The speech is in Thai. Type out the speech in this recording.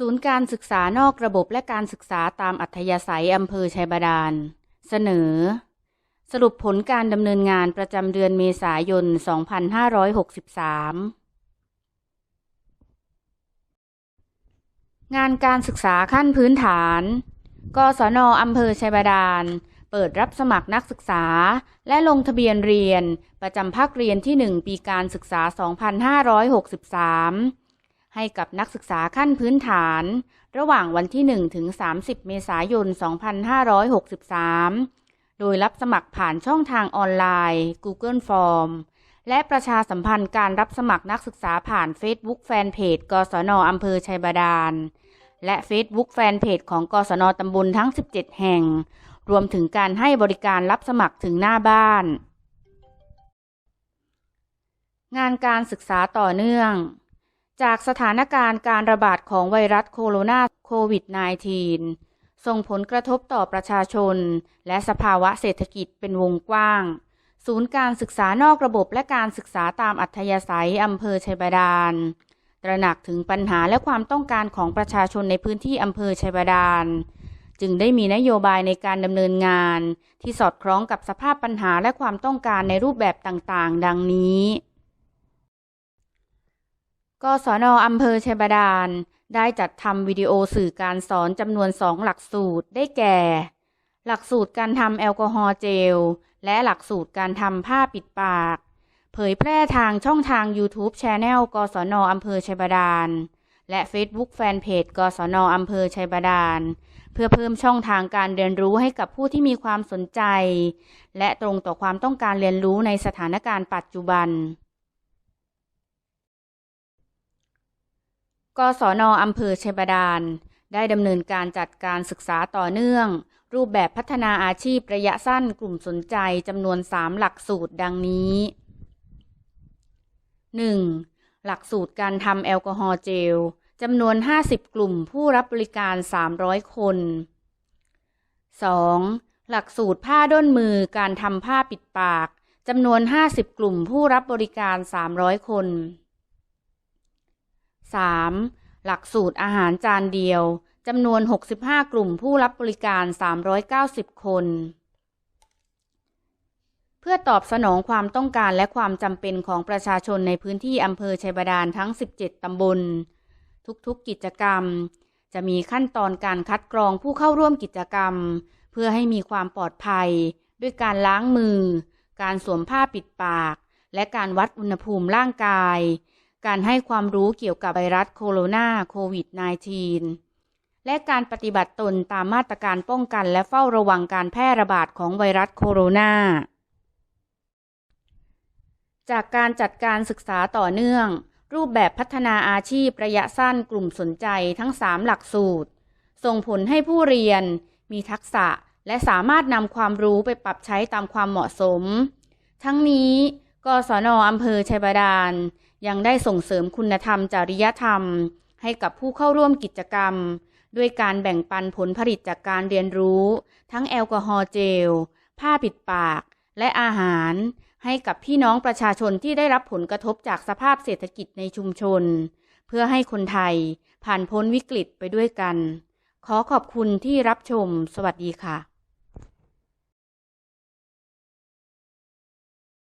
ศูนย์การศึกษานอกระบบและการศึกษาตามอัธยาศัยอำเภอชัยบาดาล เสนอ สรุปผลการดำเนินงานประจำเดือนเมษายน 2563 งานการศึกษาขั้นพื้นฐาน กศนอำเภอชัยบาดาล เปิดรับสมัครนักศึกษา และลงทะเบียนเรียน ประจำภาคเรียนที่ 1 ปีการศึกษา 2563 ให้กับนักศึกษาขั้นพื้นฐาน ระหว่างวันที่ 1 ถึง 30 เมษายน 2563 โดยรับสมัครผ่านช่องทางออนไลน์ Google Form และประชาสัมพันธ์การรับสมัครนักศึกษาผ่าน Facebook Fanpage กศนอำเภอชัยบาดาล และ Facebook Fanpage ของกศนตำบลทั้ง 17 แห่ง รวมถึงการให้บริการรับสมัครถึงหน้าบ้าน งานการศึกษาต่อเนื่อง จากสถานการณ์การระบาดของไวรัสโคโรนาโควิด -19 ส่งผลกระทบต่อประชาชน และสภาวะเศรษฐกิจเป็นวงกว้าง ศูนย์การศึกษานอกระบบและการศึกษาตามอัธยาศัยอำเภอชัยบาดาล ตระหนักถึงปัญหาและความต้องการของประชาชนในพื้นที่อำเภอชัยบาดาล จึงได้มีนโยบายในการดำเนินงาน ที่สอดคล้องกับสภาพปัญหาและความต้องการในรูปแบบต่างๆ ดังนี้ กศนอำเภอชัยบาดาล ได้จัดทำวิดีโอสื่อการสอนจำนวนสองหลักสูตรได้แก่ หลักสูตรการทำแอลกอฮอล์เจล และหลักสูตรการทำผ้าปิดปาก เผยแพร่ทางช่องทาง YouTube Channel กศนอำเภอชัยบาดาล และ Facebook Fanpage กศนอำเภอชัยบาดาล เพื่อเพิ่มช่องทางการเรียนรู้ให้กับผู้ที่มีความสนใจ และตรงต่อความต้องการเรียนรู้ในสถานการณ์ปัจจุบัน กศนอำเภอชัยบาดาล ได้ดำเนินการจัดการศึกษาต่อเนื่อง รูปแบบพัฒนาอาชีพระยะสั้นกลุ่มสนใจจำนวน 3 หลักสูตรดังนี้ 1. หลักสูตรการทำแอลกอฮอล์เจลจำนวน 50 กลุ่มผู้รับบริการ 300 คน 2. หลักสูตรผ้าด้นมือการทำผ้าปิดปากจำนวน 50 กลุ่มผู้รับบริการ 300 คน 3. หลักสูตรอาหารจานเดียวจำนวน 65 กลุ่มผู้รับบริการ 390 คน เพื่อตอบสนองความต้องการและความจำเป็นของประชาชนในพื้นที่อำเภอชัยบาดาลทั้ง 17 ตำบล ทุกๆกิจกรรม จะมีขั้นตอนการคัดกรองผู้เข้าร่วมกิจกรรม เพื่อให้มีความปลอดภัย ด้วยการล้างมือ การสวมผ้าปิดปาก และการวัดอุณหภูมิร่างกาย การให้ความรู้เกี่ยวกับไวรัสโคโรนาโควิด -19 และการปฏิบัติตนตามมาตรการป้องกันและเฝ้าระวังการแพร่ระบาดของไวรัสโคโรนา จากการจัดการศึกษาต่อเนื่อง รูปแบบพัฒนาอาชีพระยะสั้นกลุ่มสนใจทั้ง 3 หลักสูตร ส่งผลให้ผู้เรียน มีทักษะและสามารถนำความรู้ไปปรับใช้ตามความเหมาะสม ทั้งนี้ กศนออำเภอชัยบาดาล ยังได้ส่งเสริมคุณธรรมจริยธรรม ให้กับผู้เข้าร่วมกิจกรรม ด้วยการแบ่งปันผลผลิตจากการเรียนรู้ ทั้งแอลกอฮอล์เจล ผ้าปิดปาก และอาหาร ให้กับพี่น้องประชาชนที่ได้รับผลกระทบจากสภาพเศรษฐกิจในชุมชน เพื่อให้คนไทยผ่านพ้นวิกฤตไปด้วยกัน ขอขอบคุณที่รับชม สวัสดีค่ะ